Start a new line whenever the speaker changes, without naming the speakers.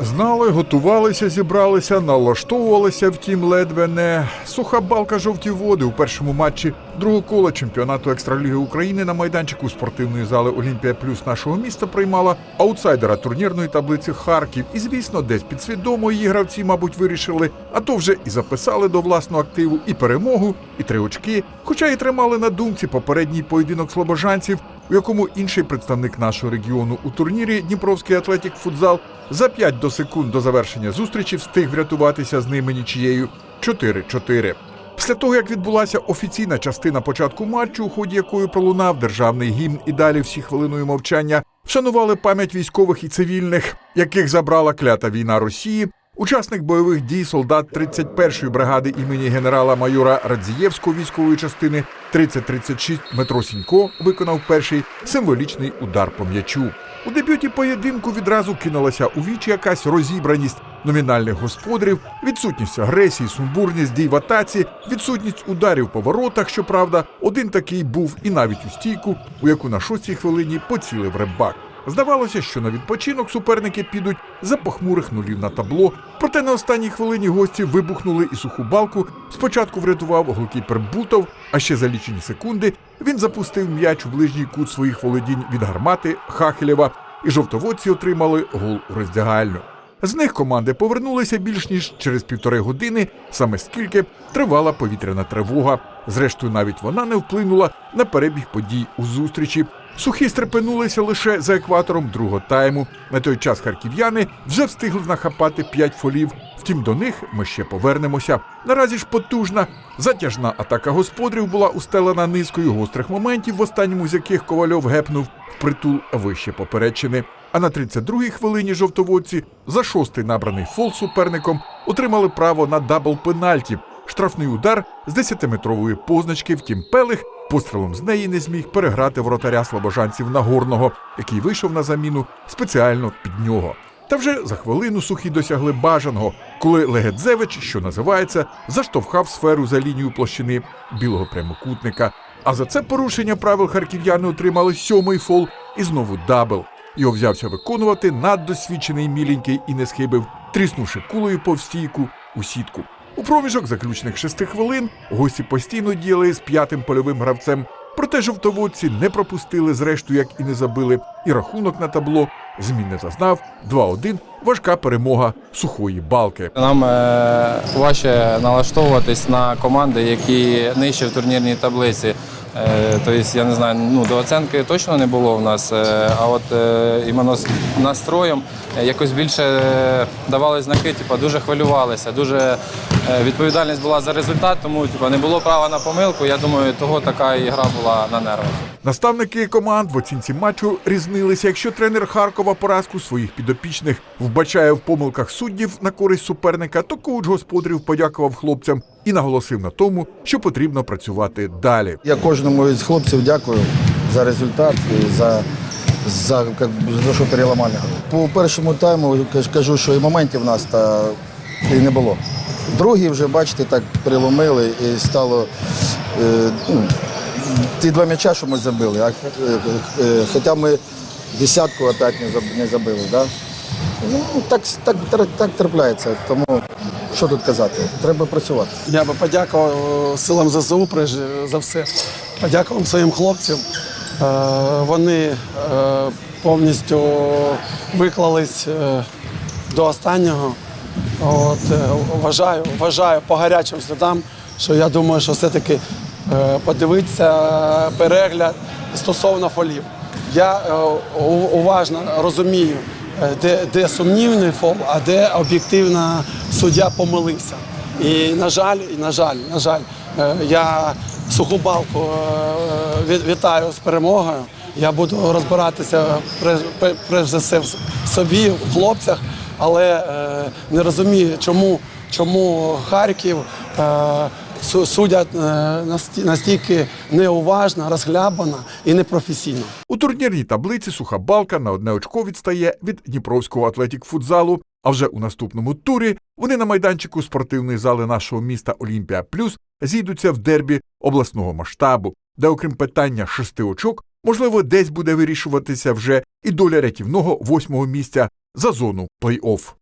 Знали, готувалися, зібралися, налаштовувалися, втім, ледве не. Суха балка жовті води у першому матчі другого кола чемпіонату екстраліги України на майданчику спортивної зали Олімпія Плюс нашого міста приймала аутсайдера турнірної таблиці Харків. І звісно, десь підсвідомо її гравці, мабуть, вирішили, а то вже і записали до власного активу і перемогу, і три очки, хоча і тримали на думці попередній поєдинок слобожанців, у якому інший представник нашого регіону у турнірі Дніпровський Атлетік Футзал за 5 до секунд до завершення зустрічі встиг врятуватися з ними нічією 4-4. Після того, як відбулася офіційна частина початку матчу, у ході якої пролунав державний гімн і далі всі хвилиною мовчання, вшанували пам'ять військових і цивільних, яких забрала клята війна Росії. Учасник бойових дій солдат 31-ї бригади імені генерала-майора Радзієвського військової частини 3036 Дмитро Сінько виконав перший символічний удар по м'ячу. У дебюті поєдинку відразу кинулася у вічі якась розібраність номінальних господарів, відсутність агресії, сумбурність дій в атаці, відсутність ударів по воротах. Щоправда, один такий був і навіть у стійку, у яку на шостій хвилині поцілив рибак. Здавалося, що на відпочинок суперники підуть за похмурих нулів на табло. Проте на останній хвилині гості вибухнули і суху балку. Спочатку врятував голкіпер Бутов, а ще за лічені секунди він запустив м'яч у ближній кут своїх володінь від гармати Хахелєва, і жовтоводці отримали гол у роздягальню. З них команди повернулися більш ніж через півтори години, саме скільки тривала повітряна тривога. Зрештою, навіть вона не вплинула на перебіг подій у зустрічі. Сухі стрепенулися лише за екватором другого тайму. На той час харків'яни вже встигли нахапати п'ять фолів. Втім, до них ми ще повернемося. Наразі ж потужна затяжна атака господарів була устелена низкою гострих моментів, в останньому з яких Ковальов гепнув впритул вище попередчини. А на 32-й хвилині жовтоводці за шостий набраний фол суперником отримали право на дабл пенальті. Штрафний удар з 10-метрової позначки, втім Пелих пострілом з неї не зміг переграти воротаря слобожанців Нагорного, який вийшов на заміну спеціально під нього. Та вже за хвилину сухі досягли бажаного, коли Легедзевич, що називається, заштовхав сферу за лінію площини білого прямокутника. А за це порушення правил харків'яни отримали сьомий фол і знову дабл. Його взявся виконувати наддосвідчений міленький і не схибив, тріснувши кулею повстійку у сітку. У проміжок заключних шести хвилин гості постійно діяли з п'ятим польовим гравцем. Проте жовтоводці не пропустили, зрештою, як і не забили, і рахунок на табло змін не зазнав. 2-1 – важка перемога сухої балки.
Нам е, важче налаштовуватись на команди, які нижче в турнірній таблиці. Тобто, я не знаю, ну до оценки точно не було в нас, е, а от е, іменно з настроєм якось більше давали знаки, типу, дуже хвилювалися, дуже відповідальність була за результат, тому типу, не було права на помилку. Я думаю, того така і гра була на нервах.
Наставники команд в оцінці матчу різнилися. Якщо тренер Харкова поразку своїх підопічних вбачає в помилках суддів на користь суперника, то коуч господарів подякував хлопцям і наголосив на тому, що потрібно працювати далі.
Я кожному із хлопців дякую за результат і за, за, як за що переламали. По першому тайму кажу, що і моментів в нас та і не було. Другий вже, бачите, так переломили і стало. Е, ну, ті два м'яча, що ми забили, а, е, е, хоча ми десятку опять не забили. Да? Ну, так, так, так трапляється. Тому що тут казати? Треба працювати.
Я би подякував е, силам ЗСУ прежде за все. Подякував своїм хлопцям. Е, Вони е, повністю виклались до останнього. От, вважаю, вважаю по гарячим слідам, що я думаю, що все-таки подивитися перегляд стосовно фолів. Я уважно розумію, де, де сумнівний фол, а де об'єктивно суддя помилився. І на жаль, і на жаль, на жаль, е, я суху балку е, вітаю з перемогою. Я буду розбиратися прежде все в собі, в хлопцях, але е, не розумію, чому, чому Харків е, судять е, насті- настільки неуважно, розглябано і непрофесійно.
У турнірній таблиці суха балка на одне очко відстає від Дніпровського атлетік футзалу. А вже у наступному турі вони на майданчику спортивної зали нашого міста Олімпія Плюс зійдуться в дербі обласного масштабу, де, окрім питання шести очок, можливо, десь буде вирішуватися вже і доля рятівного восьмого місця за зону плей-офф.